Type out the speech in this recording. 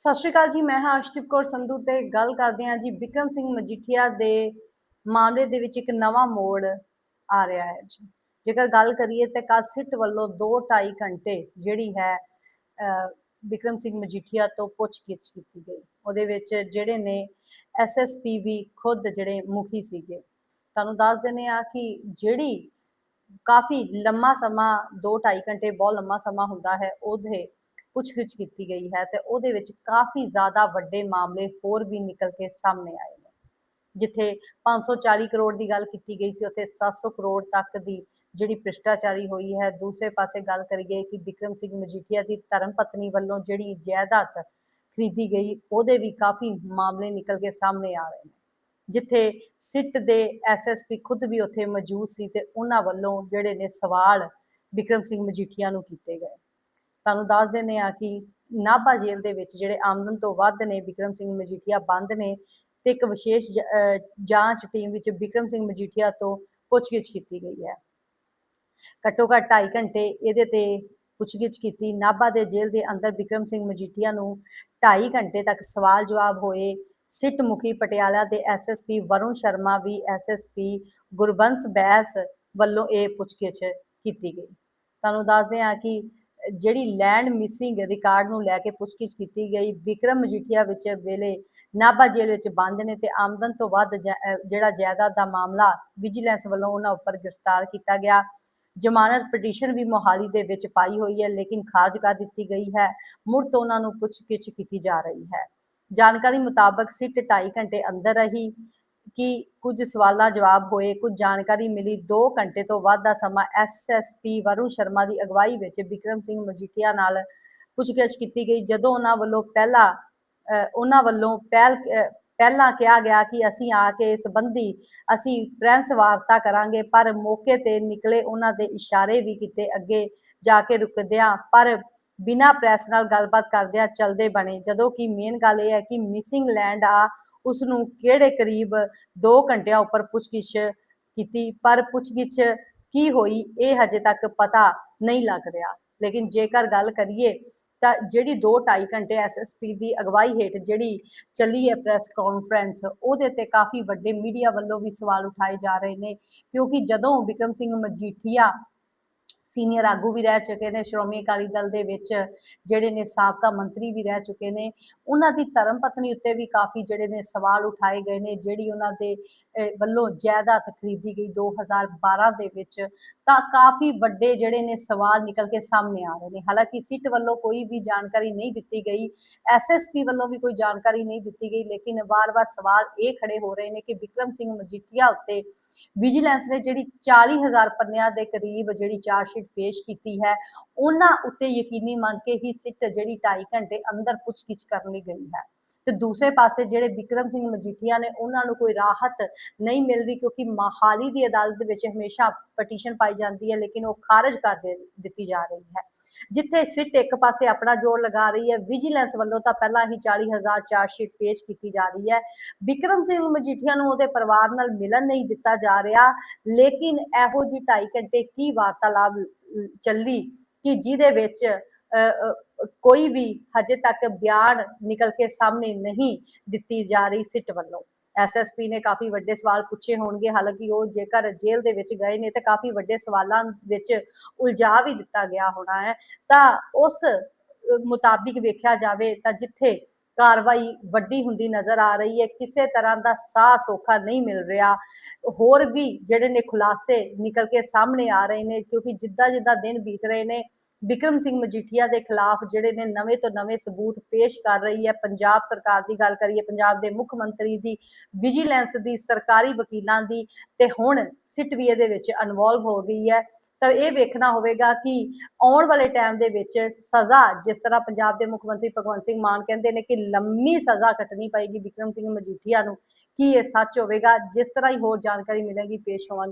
ਸਤਿ ਸ਼੍ਰੀ ਅਕਾਲ ਜੀ ਮੈਂ ਹਾਂ ਅਰਸ਼ਦੀਪ ਕੌਰ ਸੰਧੂ ਤੇ ਗੱਲ ਕਰਦੇ ਹਾਂ ਜੀ ਵਿਕਰਮ ਸਿੰਘ ਮਜੀਠੀਆ ਦੇ ਮਾਮਲੇ ਦੇ ਵਿੱਚ ਇੱਕ ਨਵਾਂ ਮੋੜ ਆ ਰਿਹਾ ਹੈ ਜੀ। ਜੇਕਰ ਗੱਲ ਕਰੀਏ ਤੇ ਕੱਲ ਸਿੱਟ ਵੱਲੋਂ 2.5 ਘੰਟੇ ਜਿਹੜੀ ਹੈ ਅਹ, ਵਿਕਰਮ ਸਿੰਘ ਮਜੀਠੀਆ ਤੋਂ ਪੁੱਛਗਿੱਛ ਕੀਤੀ ਗਈ। ਉਹਦੇ ਵਿੱਚ ਜਿਹੜੇ ਨੇ ਐਸਐਸਪੀ ਵੀ ਖੁਦ ਜਿਹੜੇ ਮੁਖੀ ਸੀਗੇ। ਤੁਹਾਨੂੰ ਦੱਸ ਦਿੰਦੇ ਆ ਕਿ ਜਿਹੜੀ ਕਾਫੀ ਲੰਮਾ ਸਮਾਂ 2.5 ਘੰਟੇ ਬਹੁਤ ਲੰਮਾ ਸਮਾਂ ਹੁੰਦਾ ਹੈ ਉਹਦੇ ਪੁੱਛਗਿੱਛ ਕੀਤੀ ਗਈ ਹੈ ਤੇ ਉਹਦੇ ਵਿੱਚ ਕਾਫੀ ਜ਼ਿਆਦਾ ਵੱਡੇ ਮਾਮਲੇ ਹੋਰ ਵੀ ਨਿਕਲ ਕੇ ਸਾਹਮਣੇ ਆਏ ਨੇ। ਜਿੱਥੇ 540 ਕਰੋੜ ਦੀ ਗੱਲ ਕੀਤੀ ਗਈ ਸੀ, ਉੱਥੇ 700 ਕਰੋੜ ਤੱਕ ਦੀ ਜਿਹੜੀ ਭ੍ਰਿਸ਼ਟਾਚਾਰੀ ਹੋਈ ਹੈ, ਦੂਸਰੇ ਪਾਸੇ ਗੱਲ ਕਰੀਏ ਕਿ ਵਿਕਰਮ ਸਿੰਘ ਮਜੀਠੀਆ ਦੀ ਧਰਮ ਪਤਨੀ ਵੱਲੋਂ ਜਿਹੜੀ ਜਾਇਦਾਦ ਖਰੀਦੀ ਗਈ, ਉਹਦੇ ਵੀ ਕਾਫੀ ਮਾਮਲੇ ਨਿਕਲ ਕੇ ਸਾਹਮਣੇ ਆ ਰਹੇ ਨੇ। ਜਿੱਥੇ ਸਿੱਟ ਦੇ ਐਸਐਸਪੀ ਖੁਦ ਵੀ ਉੱਥੇ ਮੌਜੂਦ ਸੀ ਤੇ ਉਹਨਾਂ ਵੱਲੋਂ ਜਿਹੜੇ ਨੇ ਸਵਾਲ ਵਿਕਰਮ ਸਿੰਘ ਮਜੀਠੀਆ ਨੂੰ ਕੀਤੇ ਗਏ। ਤੁਹਾਨੂੰ ਦੱਸ ਦਿੰਦੇ ਆ ਕਿ ਨਾਭਾ ਜੇਲ੍ਹ ਦੇ ਵਿੱਚ ਜਿਹੜੇ ਆਮਦਨ ਤੋਂ ਵੱਧ ਨੇ, ਵਿਕਰਮ ਸਿੰਘ ਮਜੀਠੀਆ ਬੰਦ ਨੇ ਤੇ ਇੱਕ ਵਿਸ਼ੇਸ਼ ਜਾਂਚ ਟੀਮ ਵਿੱਚ ਵਿਕਰਮ ਸਿੰਘ ਮਜੀਠੀਆ ਤੋਂ ਪੁੱਛਗਿੱਛ ਕੀਤੀ ਗਈ ਹੈ। ਘੱਟੋ ਘੱਟ 2.5 ਘੰਟੇ ਇਹਦੇ ਤੇ ਪੁੱਛਗਿੱਛ ਕੀਤੀ। ਨਾਭਾ ਦੇ ਜੇਲ੍ਹ ਦੇ ਅੰਦਰ ਵਿਕਰਮ ਸਿੰਘ ਮਜੀਠੀਆ ਨੂੰ 2.5 ਘੰਟੇ ਤੱਕ ਸਵਾਲ ਜਵਾਬ ਹੋਏ। ਸਿੱਟ ਮੁਖੀ ਪਟਿਆਲਾ ਦੇ ਐਸਐਸਪੀ ਵਰੁਣ ਸ਼ਰਮਾ ਵੀ ਐਸਐਸਪੀ ਗੁਰਬੰਸ ਬੈਸ ਵੱਲੋਂ ਇਹ ਪੁੱਛਗਿੱਛ ਕੀਤੀ ਗਈ। ਤੁਹਾਨੂੰ ਦੱਸਦੇ ਹਾਂ ਕਿ ਜਿਹੜੀ ਲੈਂਡ ਮਿਸਿੰਗ ਰਿਕਾਰਡ ਨੂੰ ਲੈ ਕੇ ਪੁੱਛਗਿੱਛ ਕੀਤੀ ਗਈ, ਵਿਕਰਮ ਮਜੀਠੀਆ ਵਿੱਚ ਵੇਲੇ ਨਾਭਾ ਜੇਲ੍ਹ ਵਿੱਚ ਬੰਦ ਨੇ ਤੇ ਆਮਦਨ ਤੋਂ ਵੱਧ ਜਿਹੜਾ ਜਾਇਦਾਦ ਦਾ ਮਾਮਲਾ ਵਿਜੀਲੈਂਸ ਵੱਲੋਂ ਉਹਨਾਂ ਉੱਪਰ ਗ੍ਰਿਫਤਾਰ ਕੀਤਾ ਗਿਆ। ਜ਼ਮਾਨਤ ਪਟੀਸ਼ਨ ਵੀ ਮੋਹਾਲੀ ਦੇ ਵਿੱਚ ਪਾਈ ਹੋਈ ਹੈ, ਲੇਕਿਨ ਖਾਰਜ ਕਰ ਦਿੱਤੀ ਗਈ ਹੈ। ਮੁੜ ਤੋਂ ਉਹਨਾਂ ਨੂੰ ਪੁੱਛਗਿੱਛ ਕੀਤੀ ਜਾ ਰਹੀ ਹੈ। ਜਾਣਕਾਰੀ ਮੁਤਾਬਕ ਸਿੱਟ 2.5 ਘੰਟੇ ਅੰਦਰ ਰਹੀ। ਕਿ ਕੁਝ ਸਵਾਲਾਂ ਜਵਾਬ ਹੋਏ, ਕੁਝ ਜਾਣਕਾਰੀ ਮਿਲੀ। 2 ਘੰਟੇ ਤੋਂ ਵੱਧ ਦਾ ਸਮਾਂ ਐਸਐਸਪੀ ਵਰੁਣ ਸ਼ਰਮਾ ਦੀ ਅਗਵਾਈ ਵਿੱਚ ਵਿਕਰਮ ਸਿੰਘ ਮਜੀਠੀਆ ਨਾਲ ਪੁੱਛਗਿੱਛ ਕੀਤੀ ਗਈ, ਜਦੋਂ ਉਹਨਾਂ ਵੱਲੋਂ ਪਹਿਲਾ ਉਹਨਾਂ ਵੱਲੋਂ ਪਹਿਲ ਪਹਿਲਾਂ ਕਿਹਾ ਗਿਆ ਕਿ ਅਸੀਂ ਆ ਕੇ ਸੰਬੰਧੀ ਅਸੀਂ ਪ੍ਰੈਸ ਵਾਰਤਾ ਕਰਾਂਗੇ, ਪਰ ਮੌਕੇ ਤੇ ਨਿਕਲੇ ਉਹਨਾਂ ਦੇ ਇਸ਼ਾਰੇ ਵੀ ਕੀਤੇ, ਅੱਗੇ ਜਾ ਕੇ ਰੁਕਦਿਆਂ, ਪਰ ਬਿਨਾਂ ਪ੍ਰੈਸ ਨਾਲ ਗੱਲਬਾਤ ਕਰਦਿਆਂ ਚਲਦੇ ਬਣੇ। ਜਦੋਂ ਕਿ ਮੇਨ ਗੱਲ ਇਹ ਹੈ ਕਿ ਮਿਸਿੰਗ ਲੈਂਡ ਆ ਉਸ ਨੂੰ ਕਿਹੜੇ ਕਰੀਬ 2 ਘੰਟਿਆਂ ਉੱਪਰ ਪੁੱਛਗਿੱਛ ਕੀਤੀ, ਪਰ ਪੁੱਛਗਿੱਛ ਕੀ ਹੋਈ, ਇਹ ਹਜੇ ਤੱਕ ਪਤਾ ਨਹੀਂ ਲੱਗ ਰਿਹਾ। ਲੇਕਿਨ ਜੇਕਰ ਗੱਲ ਕਰੀਏ ਤਾਂ ਜਿਹੜੀ 2.5 ਘੰਟੇ ਐਸਐਸਪੀ ਦੀ ਅਗਵਾਈ ਹੇਠ ਜਿਹੜੀ ਚੱਲੀ ਹੈ ਪ੍ਰੈਸ ਕਾਨਫਰੰਸ, ਉਹਦੇ ਤੇ ਕਾਫੀ ਵੱਡੇ ਮੀਡੀਆ ਵੱਲੋਂ ਵੀ ਸਵਾਲ ਉਠਾਏ ਜਾ ਰਹੇ ਨੇ, ਕਿਉਂਕਿ ਜਦੋਂ ਵਿਕਰਮ ਸਿੰਘ ਮਜੀਠੀਆ ਸੀਨੀਅਰ ਆਗੂ ਵੀ ਰਹਿ ਚੁੱਕੇ ਨੇ, ਸ਼੍ਰੋਮਣੀ ਅਕਾਲੀ ਦਲ ਦੇ ਵਿੱਚ ਜਿਹੜੇ ਨੇ ਸਾਬਕਾ ਮੰਤਰੀ ਵੀ ਰਹਿ ਚੁੱਕੇ ਨੇ, ਉਹਨਾਂ ਦੀ ਧਰਮ ਪਤਨੀ ਉੱਤੇ ਵੀ ਕਾਫੀ ਜਿਹੜੇ ਨੇ ਸਵਾਲ ਉਠਾਏ ਗਏ ਨੇ, ਜਿਹੜੀ ਉਹਨਾਂ ਦੇ ਵੱਲੋਂ ਜਾਇਦਾਦ ਖਰੀਦੀ ਗਈ 2012 ਦੇ ਵਿੱਚ, ਤਾਂ ਕਾਫੀ ਵੱਡੇ ਜਿਹੜੇ ਨੇ ਸਵਾਲ ਨਿਕਲ ਕੇ ਸਾਹਮਣੇ ਆ ਰਹੇ ਨੇ। ਹਾਲਾਂਕਿ ਸਿੱਟ ਵੱਲੋਂ ਕੋਈ ਵੀ ਜਾਣਕਾਰੀ ਨਹੀਂ ਦਿੱਤੀ ਗਈ ਐਸਐਸਪੀ ਵੱਲੋਂ ਵੀ ਕੋਈ ਜਾਣਕਾਰੀ ਨਹੀਂ ਦਿੱਤੀ ਗਈ, ਲੇਕਿਨ ਵਾਰ-ਵਾਰ ਸਵਾਲ ਇਹ ਖੜੇ ਹੋ ਰਹੇ ਨੇ ਕਿ ਵਿਕਰਮ ਸਿੰਘ ਮਜੀਠੀਆ ਉੱਤੇ ਵਿਜੀਲੈਂਸ ਨੇ ਜਿਹੜੀ 40000 ਪੰਨਿਆਂ ਦੇ ਕਰੀਬ ਜਿਹੜੀ ਚਾਰਜਸ਼ੀਟ ਪੇਸ਼ ਕੀਤੀ ਹੈ, ਉਹਨਾਂ ਉੱਤੇ ਯਕੀਨੀ ਮੰਨ ਕੇ ਹੀ ਸਿੱਟ ਜਿਹੜੀ 2.5 ਘੰਟੇ ਅੰਦਰ ਪੁੱਛਗਿੱਛ ਕਰਨ ਲਈ ਗਈ ਹੈ। ਤੇ ਦੂਸਰੇ ਪਾਸੇ ਜਿਹੜੇ ਵਿਕਰਮ ਸਿੰਘ ਮਜੀਠੀਆ ਨੇ ਉਹਨਾਂ ਨੂੰ ਕੋਈ ਰਾਹਤ ਨਹੀਂ ਮਿਲਦੀ ਕਿਉਂਕਿ ਮਹਾਲੀ ਦੀ ਅਦਾਲਤ ਦੇ ਵਿੱਚ ਹਮੇਸ਼ਾ ਪਟੀਸ਼ਨ ਪਾਈ ਜਾਂਦੀ ਹੈ, ਲੇਕਿਨ ਉਹ ਖਾਰਜ ਕਰ ਦਿੱਤੀ ਜਾ ਰਹੀ ਹੈ। ਜਿੱਥੇ ਸਿੱਟ ਇੱਕ ਪਾਸੇ ਆਪਣਾ ਜ਼ੋਰ ਲਗਾ ਰਹੀ ਹੈ ਵਿਜੀਲੈਂਸ ਵੱਲੋਂ ਤਾਂ ਪਹਿਲਾਂ ਹੀ 40000 ਚਾਰਜਸ਼ੀਟ ਪੇਸ਼ ਕੀਤੀ ਜਾ ਰਹੀ ਹੈ। ਵਿਕਰਮ ਸਿੰਘ ਮਜੀਠੀਆ ਨੂੰ ਉਹਦੇ ਪਰਿਵਾਰ ਨਾਲ ਮਿਲਣ ਨਹੀਂ ਦਿੱਤਾ ਜਾ ਰਿਹਾ, ਲੇਕਿਨ ਇਹੋ ਜੀ 2.5 ਘੰਟੇ ਕੀ ਵਾਰਤਾਲਾਪ ਚੱਲੀ ਕਿ ਜਿਹਦੇ ਵਿੱਚ ਕੋਈ ਵੀ ਹਜੇ ਤੱਕ ਬਿਆਨ ਨਿਕਲ ਕੇ ਸਾਹਮਣੇ ਨਹੀਂ ਦਿੱਤੀ ਜਾ ਰਹੀ ਸਿੱਟ ਵੱਲੋਂ। ਐਸਐਸਪੀ ਨੇ ਕਾਫੀ ਵੱਡੇ ਸਵਾਲ ਪੁੱਛੇ ਹੋਣਗੇ, ਹਾਲਾਂਕਿ ਉਹ ਜੇਕਰ ਜੇਲ੍ਹ ਦੇ ਵਿੱਚ ਗਏ ਨੇ ਤੇ ਕਾਫੀ ਵੱਡੇ ਸਵਾਲਾਂ ਵਿੱਚ ਉਲਝਾ ਵੀ ਦਿੱਤਾ ਗਿਆ ਹੋਣਾ ਹੈ। ਤਾਂ ਉਸ ਮੁਤਾਬਿਕ ਵੇਖਿਆ ਜਾਵੇ ਤਾਂ ਜਿੱਥੇ ਕਾਰਵਾਈ ਵੱਡੀ ਹੁੰਦੀ ਨਜ਼ਰ ਆ ਰਹੀ ਹੈ, ਕਿਸੇ ਤਰ੍ਹਾਂ ਦਾ ਸਾਹ ਸੋਖਾ ਨਹੀਂ ਮਿਲ ਰਿਹਾ। ਹੋਰ ਵੀ ਜਿਹੜੇ ਨੇ ਖੁਲਾਸੇ ਨਿਕਲ ਕੇ ਸਾਹਮਣੇ ਆ ਰਹੇ ਨੇ, ਕਿਉਂਕਿ ਜਿੱਦਾਂ ਜਿੱਦਾਂ ਦਿਨ ਬੀਤ ਰਹੇ ਨੇ ਵਿਕਰਮ ਸਿੰਘ ਮਜੀਠੀਆ ਦੇ ਖਿਲਾਫ ਜਿਹੜੇ ਨੇ ਨਵੇਂ ਤੋਂ ਨਵੇਂ ਸਬੂਤ ਪੇਸ਼ ਕਰ ਰਹੀ ਹੈ। ਪੰਜਾਬ ਸਰਕਾਰ ਦੀ ਗੱਲ ਕਰੀਏ, ਪੰਜਾਬ ਦੇ ਮੁੱਖ ਮੰਤਰੀ ਦੀ, ਵਿਜੀਲੈਂਸ ਦੀ, ਸਰਕਾਰੀ ਵਕੀਲਾਂ ਦੀ ਤੇ ਹੁਣ ਸਿੱਟ ਵੀ ਵਿੱਚ ਇਨਵੋਲਵ ਹੋ ਗਈ ਹੈ। ਤਾਂ ਇਹ ਵੇਖਣਾ ਹੋਵੇਗਾ ਕਿ ਆਉਣ ਵਾਲੇ ਟਾਈਮ ਦੇ ਵਿੱਚ ਸਜ਼ਾ ਜਿਸ ਤਰ੍ਹਾਂ ਪੰਜਾਬ ਦੇ ਮੁੱਖ ਮੰਤਰੀ ਭਗਵੰਤ ਸਿੰਘ ਮਾਨ ਕਹਿੰਦੇ ਨੇ ਕਿ ਲੰਮੀ ਸਜ਼ਾ ਕੱਟਣੀ ਪਏਗੀ ਵਿਕਰਮ ਸਿੰਘ ਮਜੀਠੀਆ ਨੂੰ, ਕੀ ਇਹ ਸੱਚ ਹੋਵੇਗਾ? ਜਿਸ ਤਰ੍ਹਾਂ ਹੀ ਹੋਰ ਜਾਣਕਾਰੀ ਮਿਲੇਗੀ, ਪੇਸ਼ ਹੋਵਾਂਗੇ।